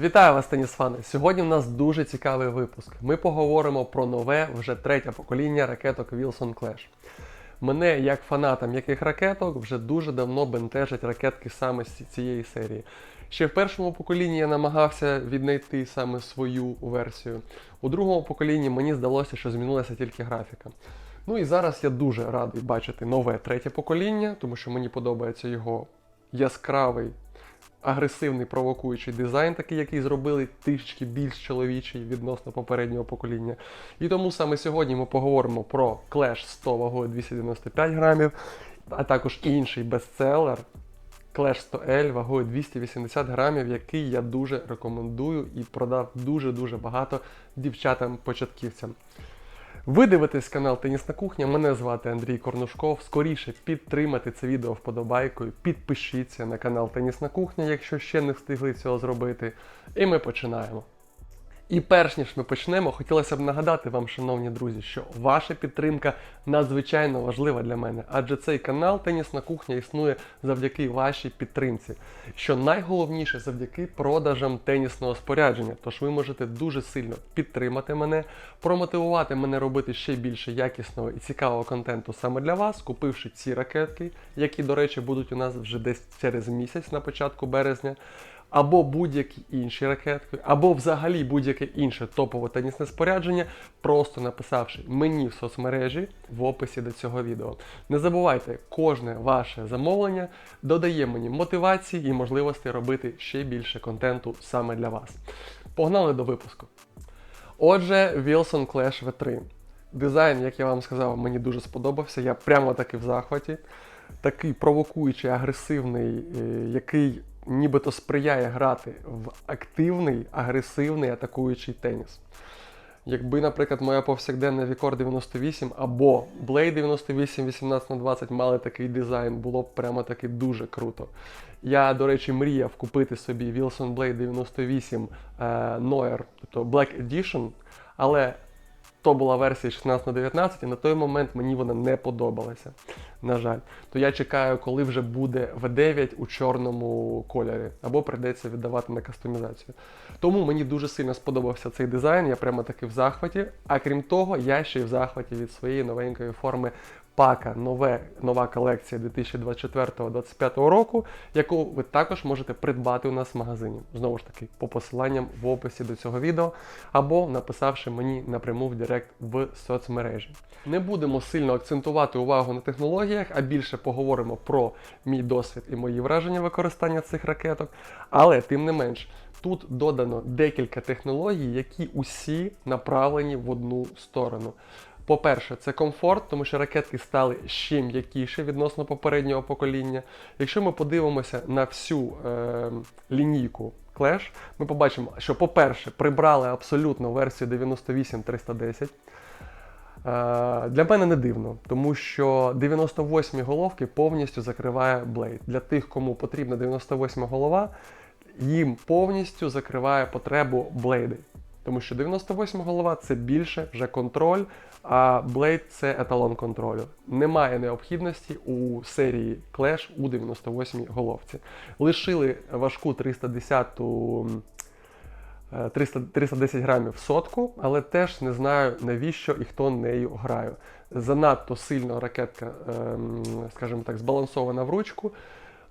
Вітаю вас, Станіславе! Сьогодні в нас дуже цікавий випуск. Ми поговоримо про нове, вже третє покоління ракеток Wilson Clash. Мене, як фаната м'яких ракеток, вже дуже давно бентежать ракетки саме з цієї серії. Ще в першому поколінні я намагався віднайти саме свою версію. У другому поколінні мені здалося, що змінилася тільки графіка. Ну і зараз я дуже радий бачити нове третє покоління, тому що мені подобається його яскравий, агресивний провокуючий дизайн, такий, який зробили трішки більш чоловічий відносно попереднього покоління. І тому саме сьогодні ми поговоримо про Clash 100 вагою 295 грамів, а також інший бестселер Clash 100L вагою 280 грамів, який я дуже рекомендую і продав дуже-дуже багато дівчатам-початківцям. Ви дивитесь канал Тенісна кухня. Мене звати Андрій Корнушков. Скоріше підтримати це відео вподобайкою. Підпишіться на канал Тенісна кухня, якщо ще не встигли цього зробити. І ми починаємо. І перш ніж ми почнемо, хотілося б нагадати вам, шановні друзі, що ваша підтримка надзвичайно важлива для мене, адже цей канал Тенісна кухня існує завдяки вашій підтримці. Що найголовніше завдяки продажам тенісного спорядження. Тож ви можете дуже сильно підтримати мене, промотивувати мене робити ще більше якісного і цікавого контенту саме для вас, купивши ці ракетки, які, до речі, будуть у нас вже десь через місяць на початку березня або будь-які інші ракетки, або взагалі будь-яке інше топове тенісне спорядження, просто написавши мені в соцмережі в описі до цього відео. Не забувайте, кожне ваше замовлення додає мені мотивації і можливості робити ще більше контенту саме для вас. Погнали до випуску. Отже, Wilson Clash V3. Дизайн, як я вам сказав, мені дуже сподобався. Я прямо таки в захваті. Такий провокуючий, агресивний, е, який нібито сприяє грати в активний, агресивний атакуючий теніс. Якби, наприклад, моя повсякденна Вікор 98 або Blade 98 18 на 20 мали такий дизайн, було б прямо таки дуже круто. Я, до речі, мріяв купити собі Wilson Blade 98 е, Noir, тобто Black Edition, але то була версія 16 на 19, і на той момент мені вона не подобалася. На жаль, то я чекаю, коли вже буде V9 у чорному кольорі, або прийдеться віддавати на кастомізацію. Тому мені дуже сильно сподобався цей дизайн, я прямо таки в захваті. А крім того, я ще й в захваті від своєї новенької форми пака, нове, нова колекція 2024-2025 року, яку ви також можете придбати у нас в магазині. Знову ж таки, по посиланням в описі до цього відео, або написавши мені напряму в Директ в соцмережі. Не будемо сильно акцентувати увагу на технологіях, а більше поговоримо про мій досвід і мої враження використання цих ракеток. Але тим не менш, тут додано декілька технологій, які усі направлені в одну сторону. По-перше, це комфорт, тому що ракетки стали ще м'якіше відносно попереднього покоління. Якщо ми подивимося на всю е, лінійку Clash, ми побачимо, що, по-перше, прибрали абсолютно версію 98-310. Е, Для мене не дивно, тому що 98 головки повністю закриває Blade. Для тих, кому потрібна 98 голова, їм повністю закриває потребу блейди. Тому що 98 голова це більше вже контроль, а Blade це еталон контролю. Немає необхідності у серії Clash у 98 головці. Лишили важку 310 300, 310 грамів сотку, але теж не знаю навіщо і хто нею грає. Занадто сильно ракетка, ем, скажімо так, збалансована в ручку.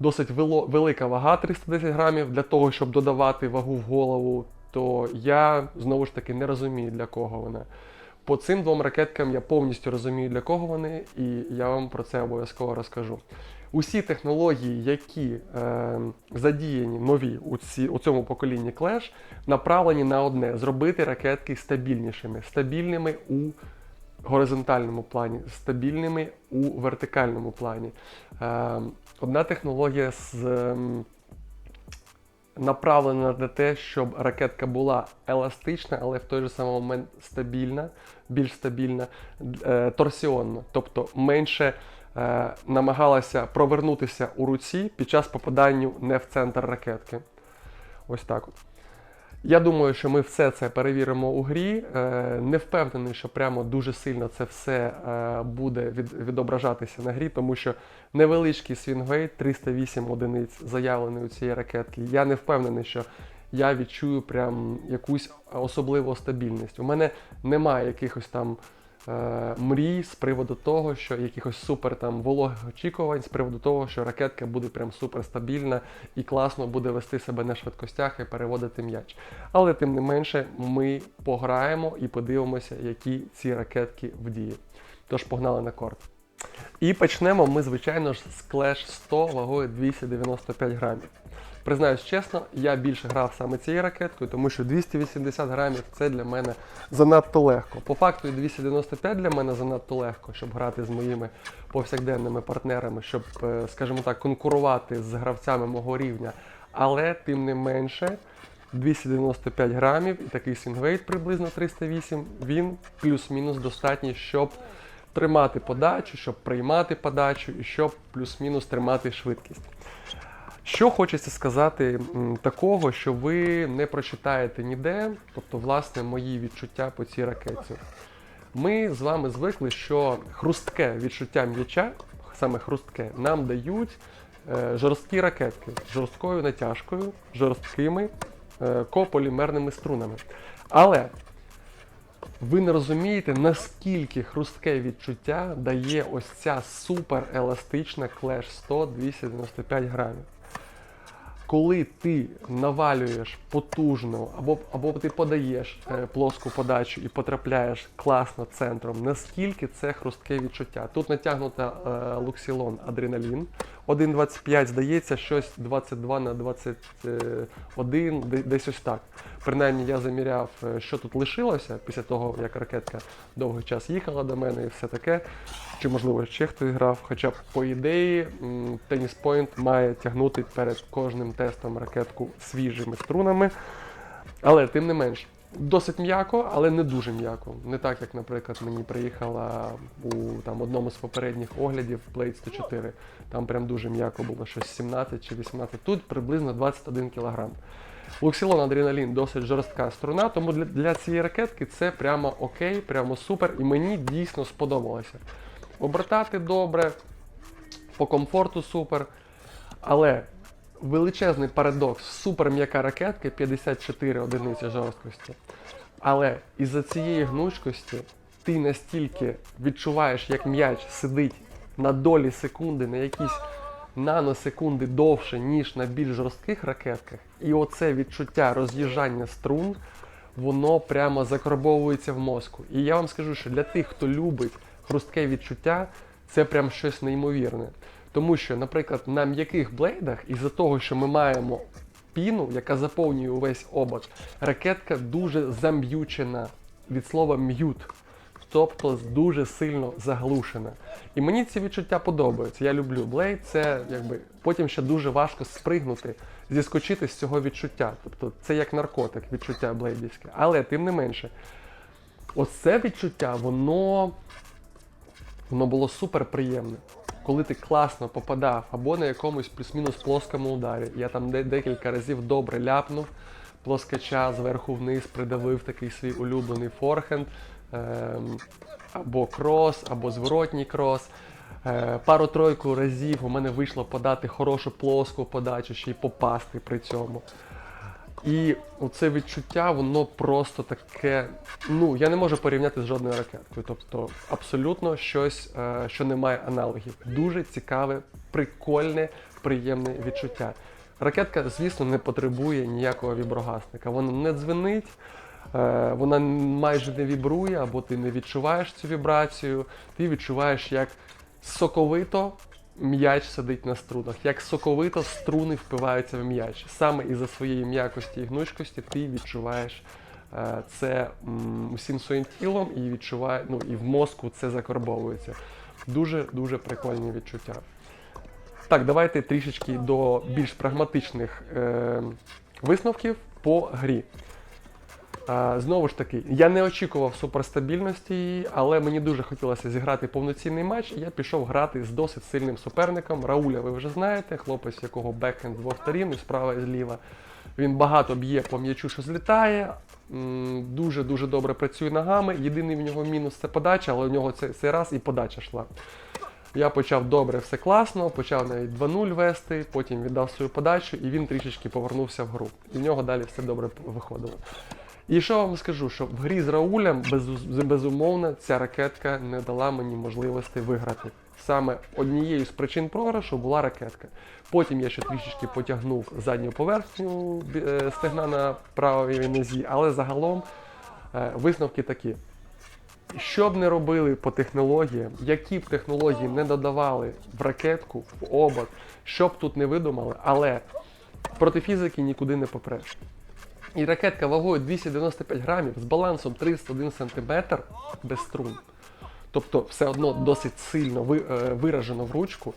Досить велика вага 310 грамів для того, щоб додавати вагу в голову, то я знову ж таки не розумію, для кого вона. По цим двом ракеткам я повністю розумію, для кого вони, і я вам про це обов'язково розкажу. Усі технології, які е, задіяні нові у, ці, у цьому поколінні Clash, направлені на одне зробити ракетки стабільнішими, стабільними у горизонтальному плані, стабільними у вертикальному плані. Е, одна технологія з. ем, направлена на те, щоб ракетка була еластична, але в той же самий момент стабільна, більш стабільна, е, торсіонна, тобто менше е, намагалася провернутися у руці під час попадання не в центр ракетки. Ось так от. Я думаю, що ми все це перевіримо у грі. Е, Не впевнений, що прямо дуже сильно це все е, буде відображатися на грі, тому що невеличкий свінгвейт, 308 одиниць заявлений у цієї ракетки. Я не впевнений, що я відчую прям якусь особливу стабільність. У мене немає якихось там мрій з приводу того, що якихось супер там вологих очікувань, з приводу того, що ракетка буде прям супер стабільна і класно буде вести себе на швидкостях і переводити м'яч. Але тим не менше, ми пограємо і подивимося, які ці ракетки в дії. Тож погнали на корт. І почнемо ми, звичайно ж, з Clash 100 вагою 295 грамів. Признаюсь чесно, я більше грав саме цією ракеткою, тому що 280 грамів це для мене занадто легко. По факту і 295 для мене занадто легко, щоб грати з моїми повсякденними партнерами, щоб, е, скажімо так, конкурувати з гравцями мого рівня. Але тим не менше, 295 грамів і такий сінгвейт приблизно 308, він плюс-мінус достатній, щоб тримати подачу, щоб приймати подачу і щоб плюс-мінус тримати швидкість. Що хочеться сказати такого, що ви не прочитаєте ніде, тобто, власне, мої відчуття по цій ракеті. Ми з вами звикли, що хрустке відчуття м'яча, саме хрустке, нам дають е, жорсткі ракетки з жорсткою натяжкою, жорсткими е, кополімерними струнами. Але ви не розумієте, наскільки хрустке відчуття дає ось ця супер еластична Clash 100 295 грамів. Коли ти навалюєш потужно, або, або ти подаєш е, плоску подачу і потрапляєш класно центром, наскільки це хрустке відчуття. Тут натягнута е, луксілон адреналін 1,25, здається, щось 22 на 21, десь ось так. Принаймні я заміряв, е, що тут лишилося після того, як ракетка довгий час їхала до мене і все таке. Чи можливо ще хтось грав. Хоча, по ідеї, Tennis Point має тягнути перед кожним тестом ракетку свіжими струнами. Але тим не менш, досить м'яко, але не дуже м'яко. Не так, як, наприклад, мені приїхала у там, одному з попередніх оглядів Blade 104. Там прям дуже м'яко було щось 17 чи 18. Тут приблизно 21 кг. Луксилон адреналін досить жорстка струна, тому для, для цієї ракетки це прямо окей, прямо супер, і мені дійсно сподобалося. Обертати добре, по комфорту супер. Але величезний парадокс, супер м'яка ракетка, 54 одиниці жорсткості. Але із-за цієї гнучкості ти настільки відчуваєш, як м'яч сидить на долі секунди, на якісь наносекунди довше, ніж на більш жорстких ракетках. І оце відчуття роз'їжджання струн, воно прямо закарбовується в мозку. І я вам скажу, що для тих, хто любить хрустке відчуття, це прям щось неймовірне. Тому що, наприклад, на м'яких блейдах, із-за того, що ми маємо піну, яка заповнює увесь обод, ракетка дуже зам'ючена від слова м'ют. Тобто дуже сильно заглушена. І мені ці відчуття подобаються. Я люблю блейд, це якби потім ще дуже важко спригнути, зіскочити з цього відчуття. Тобто це як наркотик, відчуття блейдівське. Але тим не менше, ось це відчуття, воно, воно було супер приємне. Коли ти класно попадав або на якомусь плюс-мінус плоскому ударі. Я там де- декілька разів добре ляпнув плоскача зверху вниз, придавив такий свій улюблений форхенд, ем, або крос, або зворотній крос. Е, Пару-тройку разів у мене вийшло подати хорошу плоску подачу, ще й попасти при цьому. І оце відчуття, воно просто таке. Ну, я не можу порівняти з жодною ракеткою. Тобто абсолютно щось, е, що не має аналогів. Дуже цікаве, прикольне, приємне відчуття. Ракетка, звісно, не потребує ніякого віброгасника. Вона не дзвенить, е, вона майже не вібрує, або ти не відчуваєш цю вібрацію, ти відчуваєш, як соковито м'яч сидить на струнах, як соковито струни впиваються в м'яч. Саме із-за своєї м'якості і гнучкості ти відчуваєш е, це усім своїм тілом і відчуває, ну і в мозку це закарбовується. Дуже дуже прикольні відчуття. Так, давайте трішечки до більш прагматичних е, висновків по грі. Знову ж таки, я не очікував суперстабільності, її, але мені дуже хотілося зіграти повноцінний матч, я пішов грати з досить сильним суперником. Рауля, ви вже знаєте, хлопець, якого бекхенд з двох і справа і зліва. Він багато б'є по м'ячу, що злітає, дуже-дуже добре працює ногами. Єдиний в нього мінус це подача, але у нього цей, цей раз і подача йшла. Я почав добре, все класно, почав навіть 2-0 вести, потім віддав свою подачу, і він трішечки повернувся в гру. І в нього далі все добре виходило. І що вам скажу, що в грі з Раулем безу- безумовно ця ракетка не дала мені можливості виграти. Саме однією з причин програшу була ракетка. Потім я ще трішечки потягнув задню поверхню е, стегна на правій нозі, але загалом е, висновки такі. Що б не робили по технологіям, які б технології не додавали в ракетку, в обод, що б тут не видумали, але проти фізики нікуди не попреш. І ракетка вагою 295 грамів з балансом 31 см без струн. Тобто все одно досить сильно е, виражено в ручку.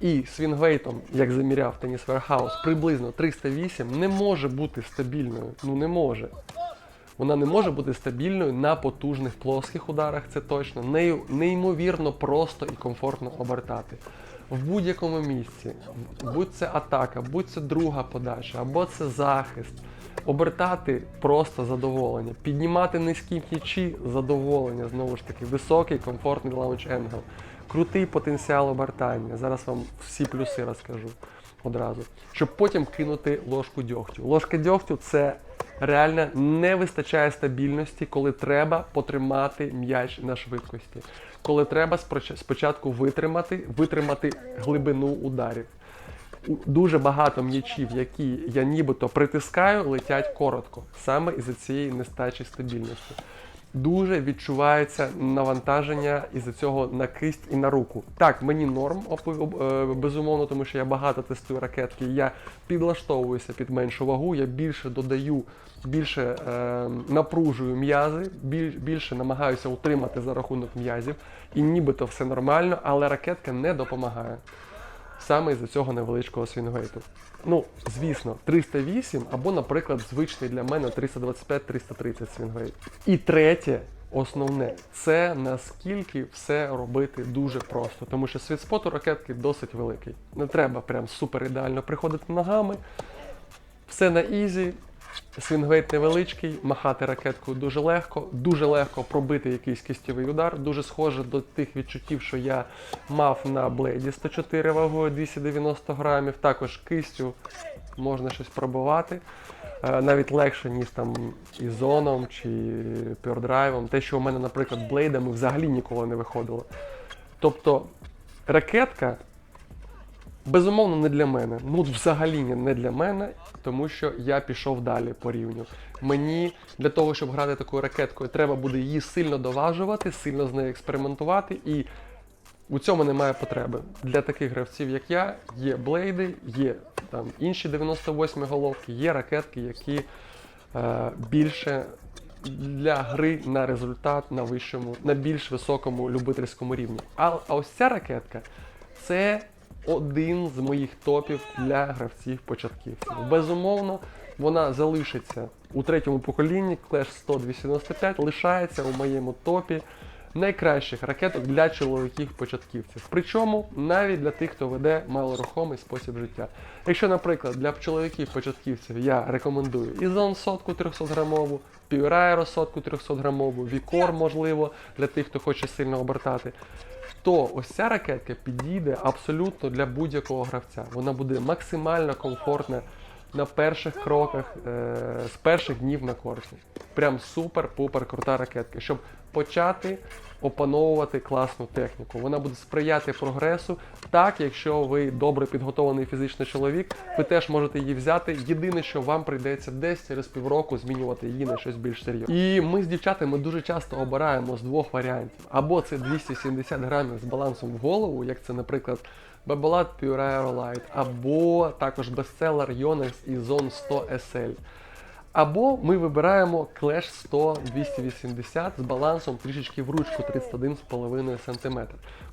І свінгвейтом, як заміряв Теніс Верхаус, приблизно 308 не може бути стабільною. Ну не може. Вона не може бути стабільною на потужних плоских ударах, це точно. Нею неймовірно просто і комфортно обертати. В будь-якому місці, будь це атака, будь це друга подача, або це захист. Обертати просто задоволення, піднімати низькі м'ячі задоволення, знову ж таки, високий комфортний лаунч енгл, крутий потенціал обертання. Зараз вам всі плюси розкажу одразу, щоб потім кинути ложку дьогтю. Ложка дьогтю це реально не вистачає стабільності, коли треба потримати м'яч на швидкості, коли треба спочатку витримати, витримати глибину ударів. Дуже багато м'ячів, які я нібито притискаю, летять коротко, саме із-за цієї нестачі стабільності. Дуже відчувається навантаження із-за цього на кисть і на руку. Так, мені норм е, безумовно, тому що я багато тестую ракетки. Я підлаштовуюся під меншу вагу, я більше додаю, більше е, напружую м'язи, біль- більше намагаюся утримати за рахунок м'язів, і нібито все нормально, але ракетка не допомагає саме із-за цього невеличкого свінгвейту. Ну, звісно, 308 або, наприклад, звичний для мене 325-330 свінгейт. І третє, основне, це наскільки все робити дуже просто, тому що світ споту ракетки досить великий. Не треба прям супер ідеально приходити ногами. Все на ізі, свінгвейт невеличкий, махати ракеткою дуже легко, дуже легко пробити якийсь кістєвий удар. Дуже схоже до тих відчуттів, що я мав на блейді 104 вагою 290 грамів. Також кистю можна щось пробувати. Е, Навіть легше, ніж там ізоном чи пюрдрайвом. Те, що у мене, наприклад, блейдами взагалі ніколи не виходило. Тобто ракетка Безумовно, не для мене. Ну, взагалі не для мене, тому що я пішов далі по рівню. Мені для того, щоб грати такою ракеткою, треба буде її сильно доважувати, сильно з нею експериментувати, і у цьому немає потреби. Для таких гравців, як я, є блейди, є там інші 98 головки, є ракетки, які е, більше для гри на результат на вищому, на більш високому любительському рівні. А, а ось ця ракетка це один з моїх топів для гравців початківців. Безумовно, вона залишиться у третьому поколінні. Clash 195 лишається у моєму топі найкращих ракеток для чоловіків початківців. Причому навіть для тих, хто веде малорухомий спосіб життя. Якщо, наприклад, для чоловіків початківців я рекомендую Ізон сотку 300 грамову, Півраєро сотку 300 грамову, Вікор, можливо, для тих, хто хоче сильно обертати то ось ця ракетка підійде абсолютно для будь-якого гравця. Вона буде максимально комфортна на перших кроках, е, з перших днів на корті. Прям супер-пупер крута ракетка, щоб почати опановувати класну техніку. Вона буде сприяти прогресу. Так, якщо ви добре підготовлений фізичний чоловік, ви теж можете її взяти. Єдине, що вам прийдеться десь через півроку змінювати її на щось більш серйозне. І ми з дівчатами дуже часто обираємо з двох варіантів: або це 270 грамів з балансом в голову, як це, наприклад. Бабалат Pure Aero Light, або також бестселер Yonex і Zone 100 SL. Або ми вибираємо Clash 100 280 з балансом трішечки в ручку 31,5 см.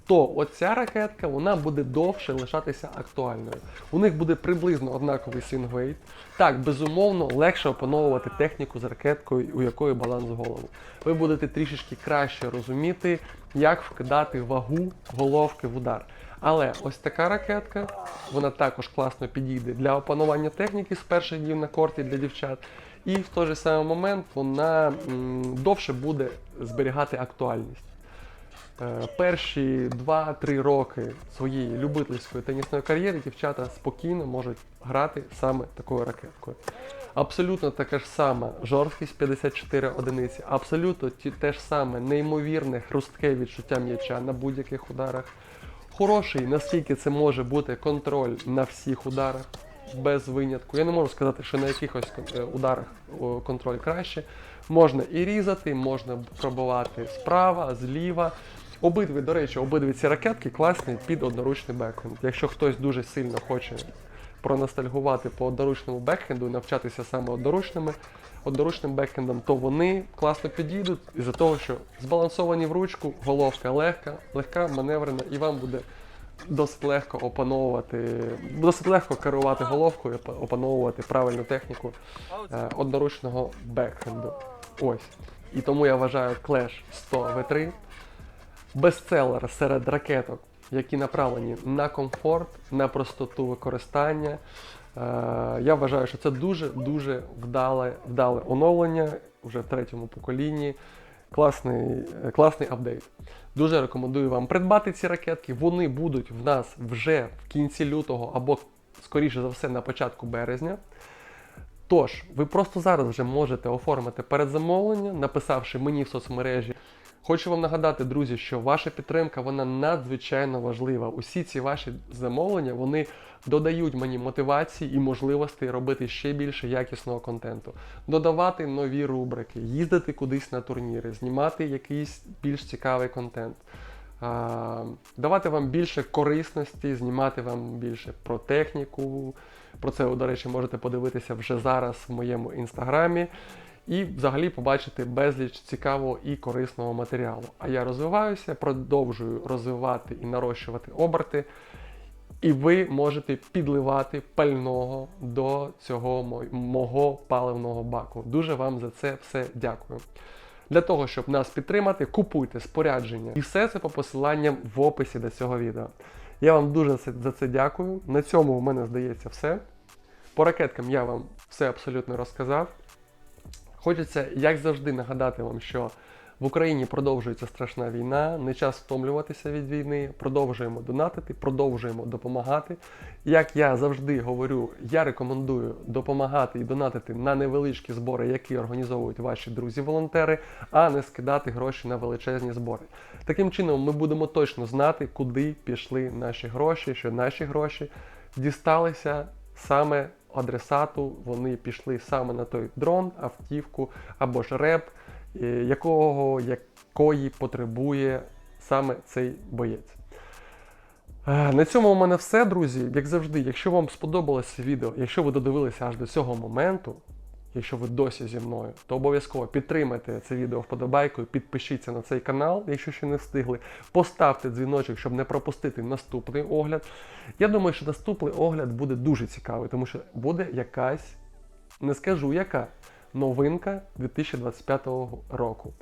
То оця ракетка вона буде довше лишатися актуальною. У них буде приблизно однаковий свінгвейт. Так, безумовно, легше опановувати техніку з ракеткою, у якої баланс голову. Ви будете трішечки краще розуміти, як вкидати вагу головки в удар. Але ось така ракетка, вона також класно підійде для опанування техніки з перших днів на корті для дівчат. І в той же самий момент вона довше буде зберігати актуальність. Е, Перші 2-3 роки своєї любительської тенісної кар'єри дівчата спокійно можуть грати саме такою ракеткою. Абсолютно така ж сама жорсткість 54 одиниці, абсолютно те ж саме неймовірне хрустке відчуття м'яча на будь-яких ударах. Хороший, наскільки це може бути контроль на всіх ударах, без винятку. Я не можу сказати, що на якихось е, ударах контроль краще. Можна і різати, можна пробувати справа, зліва. Обидві, до речі, обидві ці ракетки класні під одноручний бекхенд. Якщо хтось дуже сильно хоче проностальгувати по одноручному бекхенду і навчатися саме одноручними, одноручним бекхендом, то вони класно підійдуть із-за того, що збалансовані в ручку, головка легка, легка, маневрена, і вам буде досить легко опановувати, досить легко керувати головкою, опановувати правильну техніку е, одноручного бекхенду. Ось. І тому я вважаю Clash 100 V3 бестселер серед ракеток, які направлені на комфорт, на простоту використання. Е, Я вважаю, що це дуже-дуже вдале, вдале оновлення вже в третьому поколінні. Класний, е, класний апдейт. Дуже рекомендую вам придбати ці ракетки. Вони будуть в нас вже в кінці лютого або, скоріше за все, на початку березня. Тож, ви просто зараз вже можете оформити передзамовлення, написавши мені в соцмережі. Хочу вам нагадати, друзі, що ваша підтримка вона надзвичайно важлива. Усі ці ваші замовлення вони додають мені мотивації і можливостей робити ще більше якісного контенту, додавати нові рубрики, їздити кудись на турніри, знімати якийсь більш цікавий контент. Давати вам більше корисності, знімати вам більше про техніку. Про це, до речі, можете подивитися вже зараз в моєму інстаграмі. І взагалі побачити безліч цікавого і корисного матеріалу. А я розвиваюся, продовжую розвивати і нарощувати оберти. І ви можете підливати пального до цього мого паливного баку. Дуже вам за це все дякую. Для того, щоб нас підтримати, купуйте спорядження. І все це по посиланням в описі до цього відео. Я вам дуже за це- дякую. На цьому у мене здається все. По ракеткам я вам все абсолютно розказав. Хочеться, як завжди, нагадати вам, що в Україні продовжується страшна війна, не час втомлюватися від війни, продовжуємо донатити, продовжуємо допомагати. Як я завжди говорю, я рекомендую допомагати і донатити на невеличкі збори, які організовують ваші друзі-волонтери, а не скидати гроші на величезні збори. Таким чином, ми будемо точно знати, куди пішли наші гроші, що наші гроші дісталися саме адресату, вони пішли саме на той дрон, автівку або ж реп, е, якого, якої потребує саме цей боєць. Е, На цьому у мене все, друзі. Як завжди, якщо вам сподобалося відео, якщо ви додивилися аж до цього моменту, якщо ви досі зі мною, то обов'язково підтримайте це відео вподобайкою, підпишіться на цей канал, якщо ще не встигли. Поставте дзвіночок, щоб не пропустити наступний огляд. Я думаю, що наступний огляд буде дуже цікавий, тому що буде якась, не скажу яка, новинка 2025 року.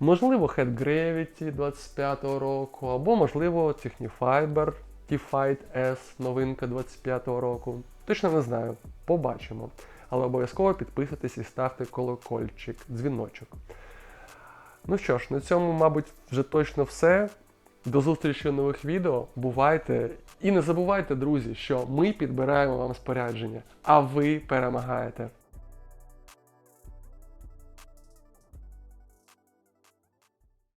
Можливо, Head Gravity 25 року, або, можливо, Technifiber T-Fight S новинка 25 року. Точно не знаю, побачимо. Але обов'язково підписуйтесь і ставте колокольчик, дзвіночок. Ну що ж, на цьому, мабуть, вже точно все. До зустрічі у нових відео. Бувайте. І не забувайте, друзі, що ми підбираємо вам спорядження, а ви перемагаєте.